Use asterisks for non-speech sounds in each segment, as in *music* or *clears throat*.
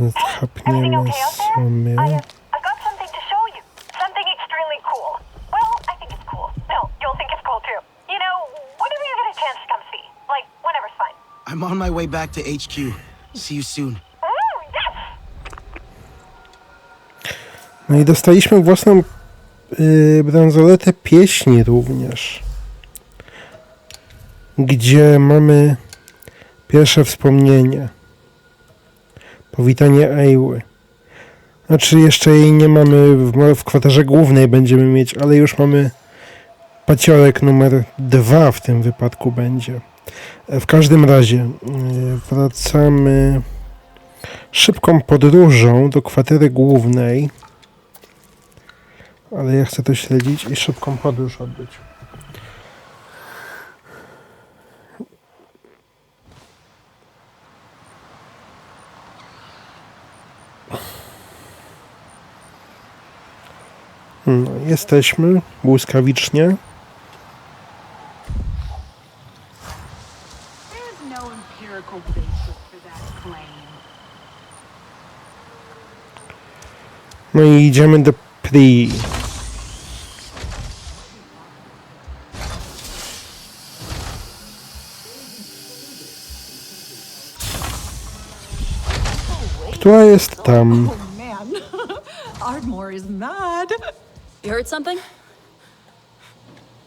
Everything Chapniemy okay out there? sobie. I, I've got something to show you. Something extremely cool. Well, I think it's cool. You'll think it's cool too. You know, whenever you get a chance to come see. Like, whenever's fine. I'm on my way back to HQ. See you soon. No i dostaliśmy własną yy, bransoletę pieśni również. Gdzie mamy pierwsze wspomnienie. Powitanie Ejły. Znaczy jeszcze jej nie mamy w, w kwaterze głównej będziemy mieć, ale już mamy paciorek numer dwa w tym wypadku będzie. E, W każdym razie yy, wracamy szybką podróżą do kwatery głównej. Ale ja chcę to śledzić i szybką podróż odbyć. Jesteśmy błyskawicznie. No. No i idziemy do Pri. Która jest tam? Oh *laughs* Ardmore is mad. You heard something?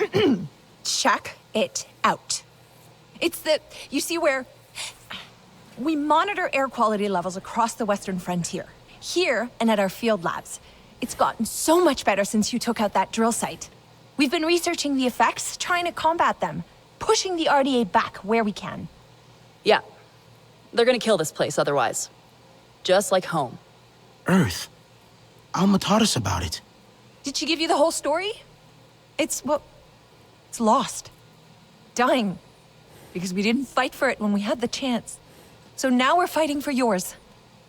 *clears throat* check it out. It's the, you see, where we monitor air quality levels across the western frontier, here and at our field labs. It's gotten so much better since you took out that drill site. We've been researching the effects, trying to combat them, pushing the RDA back where we can. Yeah. They're gonna kill this place otherwise. Just like home. Earth. Alma taught us about it. Did she give you the whole story? It's, well, it's lost. Dying. Because we didn't fight for it when we had the chance. So now we're fighting for yours.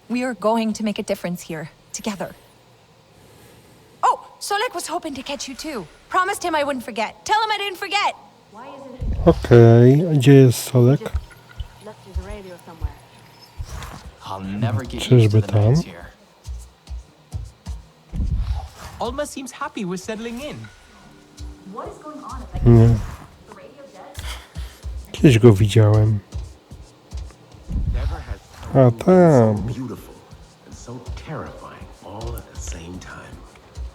We are going to make a difference here, together. Oh, Solek was hoping to catch you too. Promised him I wouldn't forget. Tell him I didn't forget. Okej, a gdzie jest Solek? Left you Alma seems happy with settling in. What is going on? Nie. Hmm. Kiedyś go widziałem. Never has A so tam. beautiful and so terrifying all at the same time.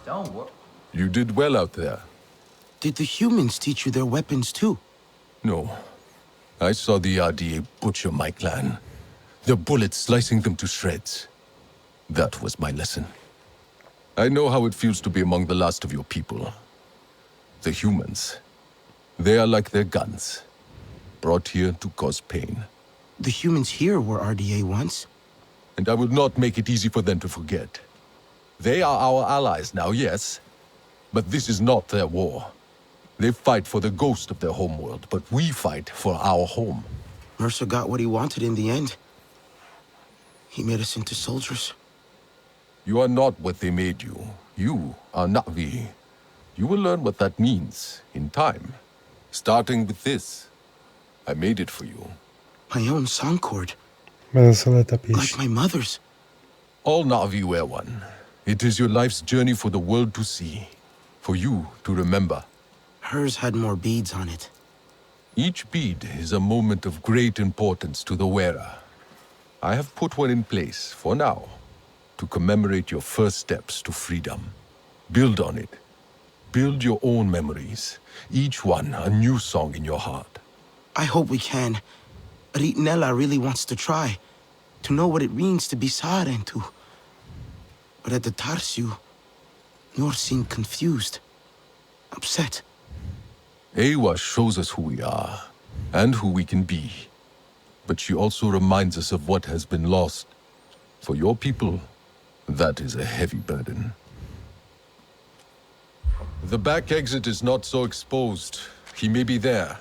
Don't worry. You did well out there. Did the humans teach you their weapons too? No. I saw the RDA butcher my clan. The bullets slicing them to shreds. That was my lesson. I know how it feels to be among the last of your people. The humans. They are like their guns. Brought here to cause pain. The humans here were RDA once. And I will not make it easy for them to forget. They are our allies now, yes. But this is not their war. They fight for the ghost of their homeworld, but we fight for our home. Mercer got what he wanted in the end. He made us into soldiers. You are not what they made you. You are Na'vi. You will learn what that means in time. Starting with this. I made it for you. My own song chord, like my mother's. All Na'vi wear one. It is your life's journey for the world to see. For you to remember. Hers had more beads on it. Each bead is a moment of great importance to the wearer. I have put one in place, for now, to commemorate your first steps to freedom. Build on it. Build your own memories, each one a new song in your heart. I hope we can. Ritnella really wants to try. To know what it means to be Sarentu. But at the Tarsiu, Nor seemed confused. Upset. Ewa shows us who we are and who we can be. But she also reminds us of what has been lost. For your people, that is a heavy burden. The back exit is not so exposed. He may be there.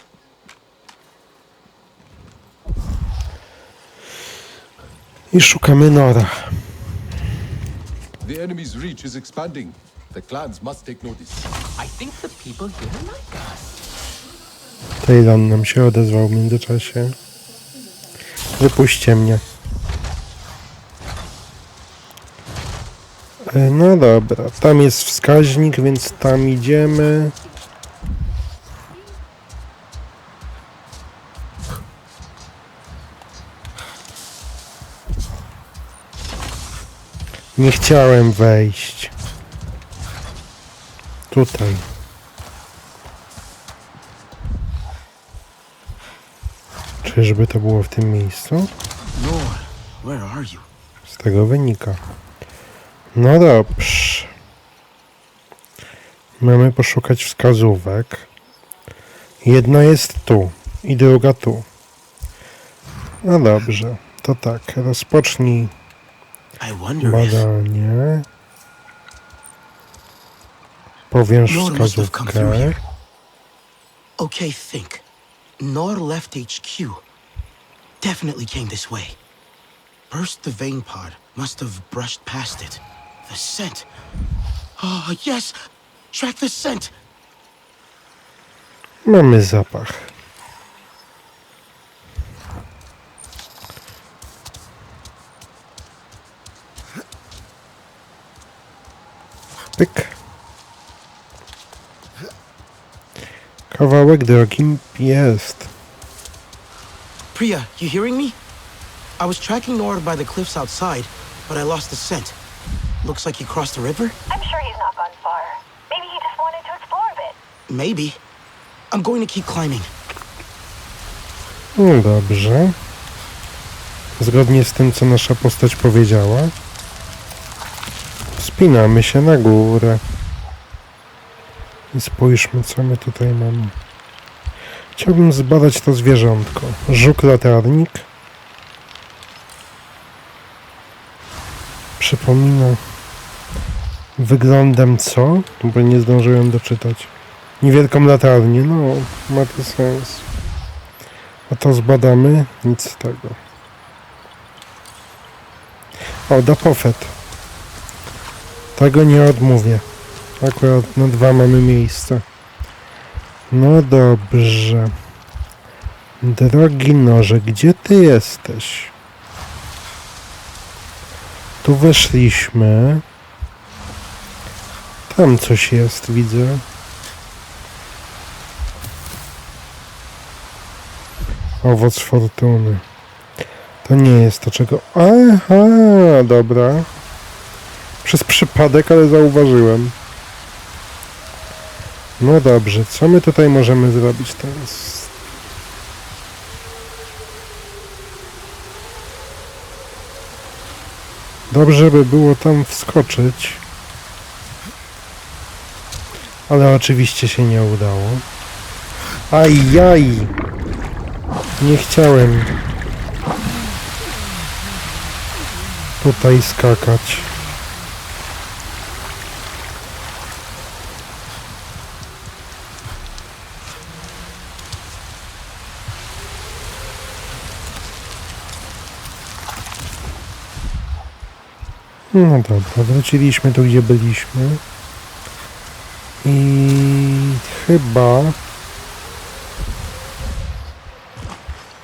I szukamy Nora. The enemy's reach is expanding. The clans must take notice. I think the people here like us. Taylor nam się odezwał w międzyczasie. Wypuśćcie mnie. No dobra, tam jest wskaźnik, więc tam idziemy. Nie chciałem wejść. Tutaj. Czyżby to było w tym miejscu? Z tego wynika. No dobrze. Mamy poszukać wskazówek. Jedna jest tu i druga tu. No dobrze. To tak, rozpocznij badanie. Through wskazówkę. Okay, think. Nor left HQ. Definitely came this way. Burst the vein pod. Must have brushed past it. The scent. Oh, yes! Track the scent! Mamy zapach. Pyk. Kawałek drogi jest. Priya, you hearing me? I was tracking Nor by the cliffs outside, but I lost the scent. Looks like he crossed the river? I'm sure he's not gone far. Maybe he just wanted to explore a bit. Maybe. I'm going to keep climbing. No dobrze. Zgodnie z tym, co nasza postać powiedziała, wspinamy się na górę. I spójrzmy, co my tutaj mamy. Chciałbym zbadać to zwierzątko. Żuk latarnik. Przypomina wyglądem co? Bo nie zdążyłem doczytać. Niewielką latarnię, no, ma to sens. A to zbadamy? Nic z tego. O, dapofet. Tego nie odmówię. Akurat na dwa mamy miejsce. No dobrze. Drogi noże, gdzie ty jesteś? Tu weszliśmy. Tam coś jest, widzę. Owoc fortuny. To nie jest to, czego... Aha, dobra. Przez przypadek, ale zauważyłem. No dobrze, co my tutaj możemy zrobić teraz? Dobrze by było tam wskoczyć. Ale oczywiście się nie udało. Ajaj! Nie chciałem tutaj skakać. No dobra, wróciliśmy tu, gdzie byliśmy. I chyba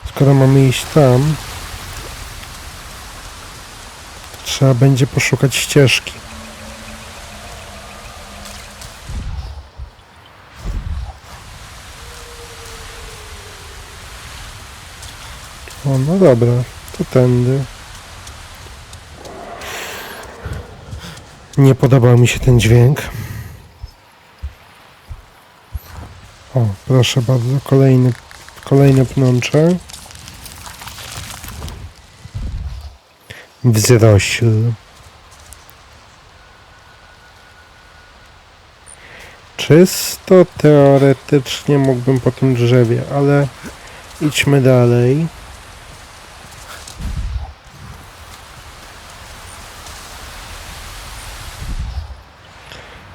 skoro mamy iść tam, trzeba będzie poszukać ścieżki. O, no dobra, to tędy. Nie podobał mi się ten dźwięk. O, proszę bardzo, kolejny, kolejne pnącze. Wzrośl. Czysto teoretycznie mógłbym po tym drzewie, ale idźmy dalej.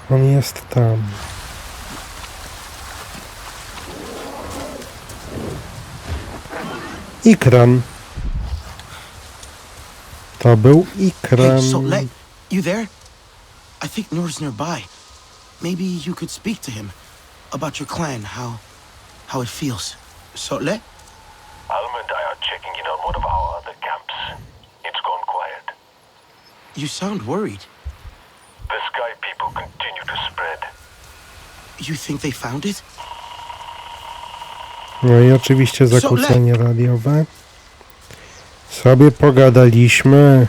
On jest tam. Ikran. To był Ikran. Hey, Soleil, you there? I think Noor's nearby. Maybe you could speak to him about your clan, how how it feels. Soleil? Alma and I are checking in on one of our other camps. It's gone quiet. You sound worried. The Sky people continue to spread. You think they found it? No i oczywiście zakłócenie radiowe. Sobie pogadaliśmy.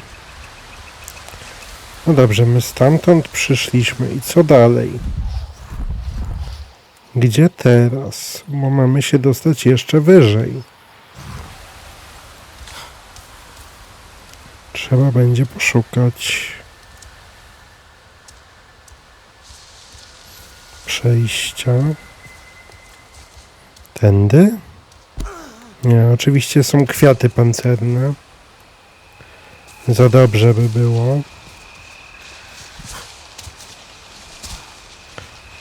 No dobrze, my stamtąd przyszliśmy. I co dalej? Gdzie teraz? Bo mamy się dostać jeszcze wyżej. Trzeba będzie poszukać przejścia. Tędy? Nie, oczywiście są kwiaty pancerne. Za dobrze by było.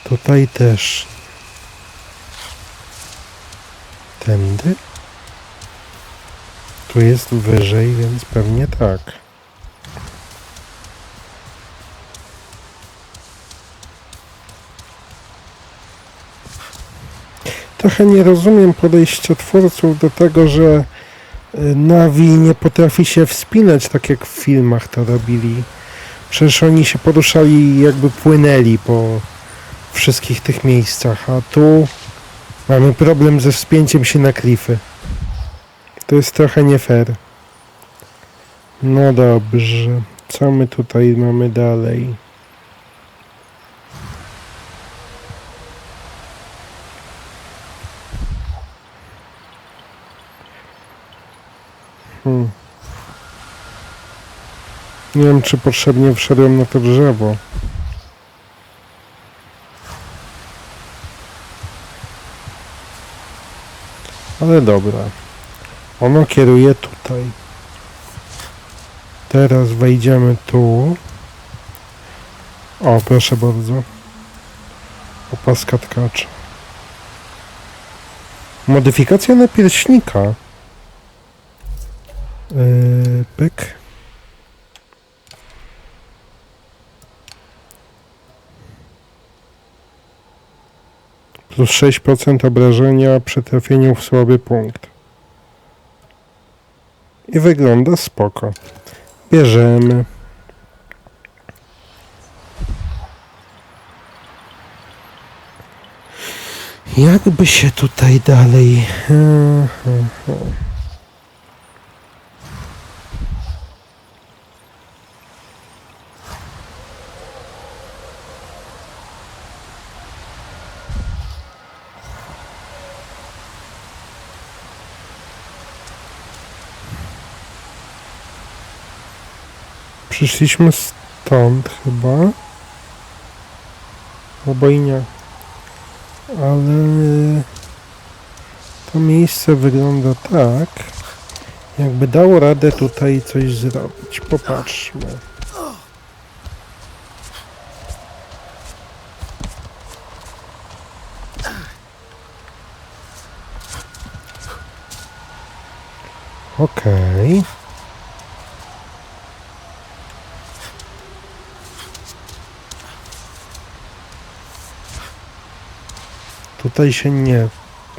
Tutaj też. Tędy? Tu jest wyżej, więc pewnie tak. Trochę nie rozumiem podejścia twórców do tego, że y, Navi nie potrafi się wspinać tak jak w filmach to robili. Przecież oni się poruszali jakby płynęli po wszystkich tych miejscach, a tu mamy problem ze wspięciem się na klify. To jest trochę nie fair. No dobrze. Co my tutaj mamy dalej? Nie wiem, czy potrzebnie wszedłem na to drzewo. Ale dobra. Ono kieruje tutaj. Teraz wejdziemy tu. O, proszę bardzo. Opaska tkacza. Modyfikacja napierśnika. Yy, pyk. Plus 6% obrażenia przy trafieniu w słaby punkt. I wygląda spoko. Bierzemy. Jakby się tutaj dalej... Przyszliśmy stąd chyba. Albo i nie. Ale to miejsce wygląda tak, jakby dało radę tutaj coś zrobić. Popatrzmy. Okej. Tutaj się nie,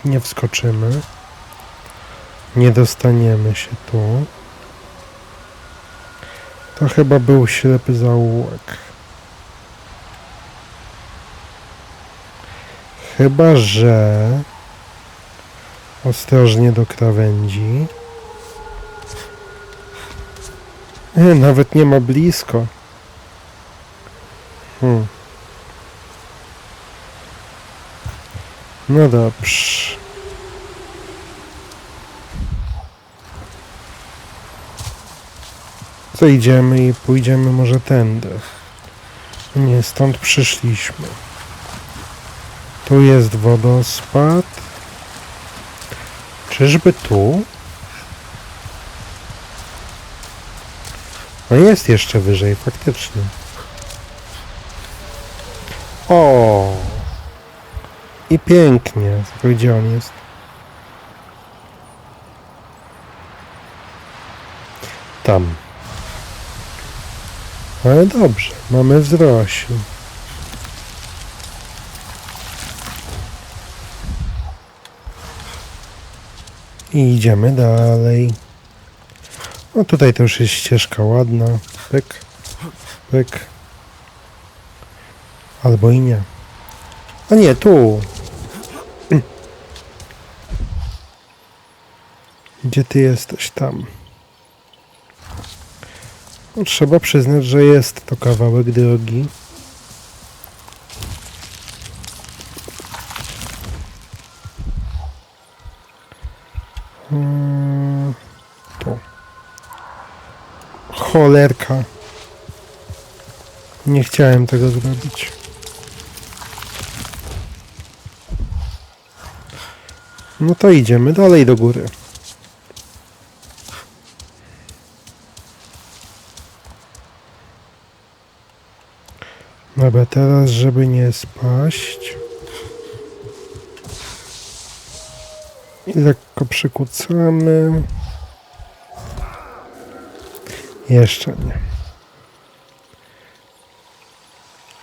nie wskoczymy. Nie dostaniemy się tu. To chyba był ślepy zaułek. Chyba, że ostrożnie do krawędzi. Nawet nie ma blisko. Hmm. No dobrze. Co idziemy i pójdziemy może tędy. Nie, stąd przyszliśmy. Tu jest wodospad. Czyżby tu? No jest jeszcze wyżej, faktycznie. O! I pięknie. Gdzie on jest? Tam. Ale dobrze, mamy wzrośl. I idziemy dalej. No tutaj to już jest ścieżka ładna. Pyk, pyk. Albo i nie. A nie, tu. Gdzie ty jesteś? Tam. No, trzeba przyznać, że jest to kawałek drogi. Mm, Tu. Cholerka. Nie chciałem tego zrobić. No to idziemy dalej do góry. Dobra, teraz żeby nie spaść. I lekko przykucamy. Jeszcze nie.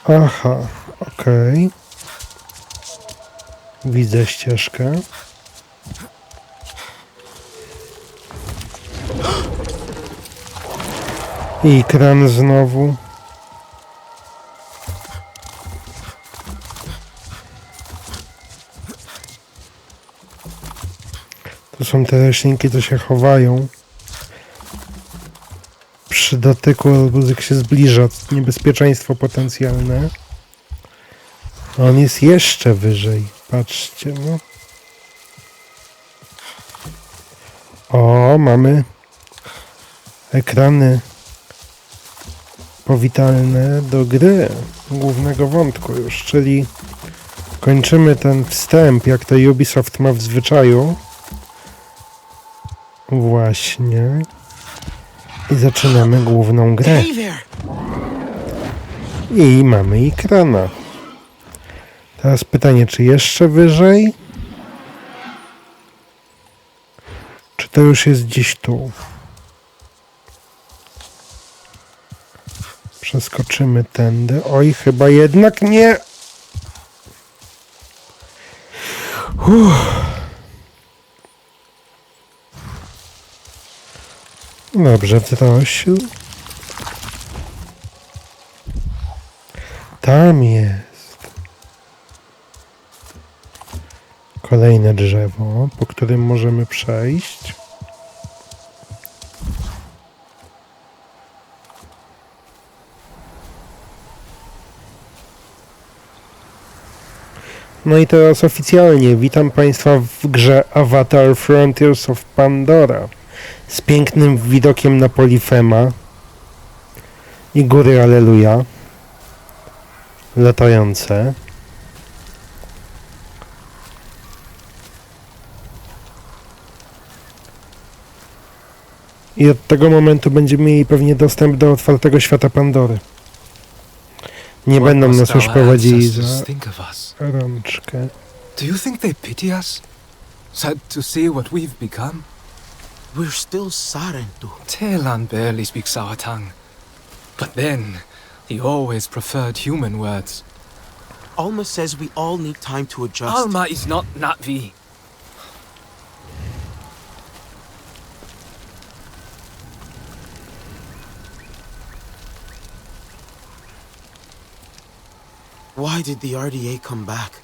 Aha, okej. Widzę ścieżkę. I kran znowu. Są te roślinki, co się chowają. Przy dotyku jak się zbliża niebezpieczeństwo potencjalne. On jest jeszcze wyżej. Patrzcie, no. O, mamy ekrany powitalne do gry głównego wątku już, czyli kończymy ten wstęp, jak to Ubisoft ma w zwyczaju. Właśnie. I zaczynamy główną grę. I mamy ekrana. Teraz pytanie, czy jeszcze wyżej? Czy to już jest gdzieś tu? Przeskoczymy tędy. Oj, chyba jednak nie. Uff. Dobrze, wzrośl. Tam jest. Kolejne drzewo, po którym możemy przejść. No i teraz oficjalnie witam Państwa w grze Avatar Frontiers of Pandora z pięknym widokiem na Polifema i góry Aleluja latające. I od tego momentu będziemy mieli pewnie dostęp do otwartego świata Pandory. Nie będą nas już prowadzili za rączkę. Do you think they pity us? Sad to see what we've become? We're still Sarentu. Telan barely speaks our tongue. But then, he always preferred human words. Alma says we all need time to adjust. Alma is not Natvi. Why did the RDA come back?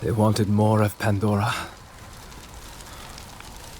They wanted more of Pandora.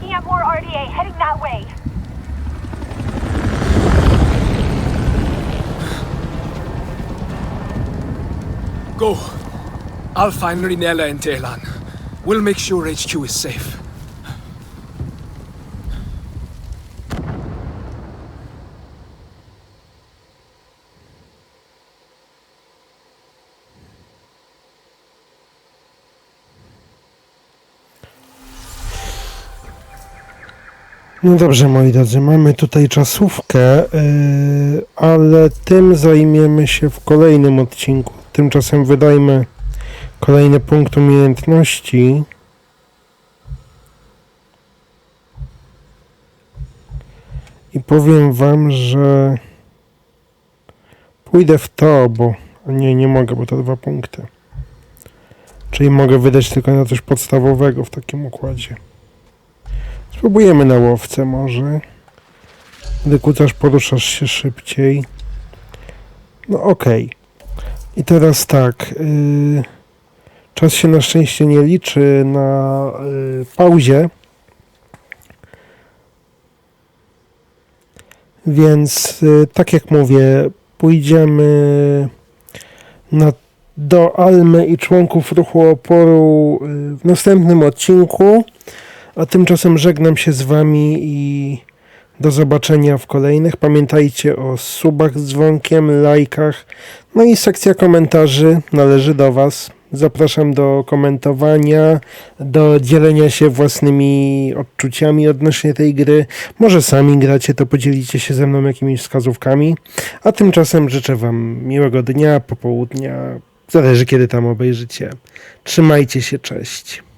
Picking up more RDA heading that way. Go. I'll find Rinella and Telan. We'll make sure HQ is safe. No dobrze, moi drodzy, mamy tutaj czasówkę, yy, ale tym zajmiemy się w kolejnym odcinku. Tymczasem wydajmy Kolejny punkt umiejętności. I powiem wam, że pójdę w to, bo nie, nie mogę, bo to dwa punkty. Czyli mogę wydać tylko na coś podstawowego w takim układzie. Spróbujemy na łowce może. Gdy kucasz, poruszasz się szybciej. No okej. I teraz tak. Yy, czas się na szczęście nie liczy na yy, pauzie. Więc y, tak jak mówię, pójdziemy na, do Almy i członków ruchu oporu y, w następnym odcinku. A tymczasem żegnam się z Wami i do zobaczenia w kolejnych. Pamiętajcie o subach z dzwonkiem, lajkach. No i sekcja komentarzy należy do Was. Zapraszam do komentowania, do dzielenia się własnymi odczuciami odnośnie tej gry. Może sami gracie, to podzielicie się ze mną jakimiś wskazówkami. A tymczasem życzę Wam miłego dnia, popołudnia. Zależy kiedy tam obejrzycie. Trzymajcie się, cześć.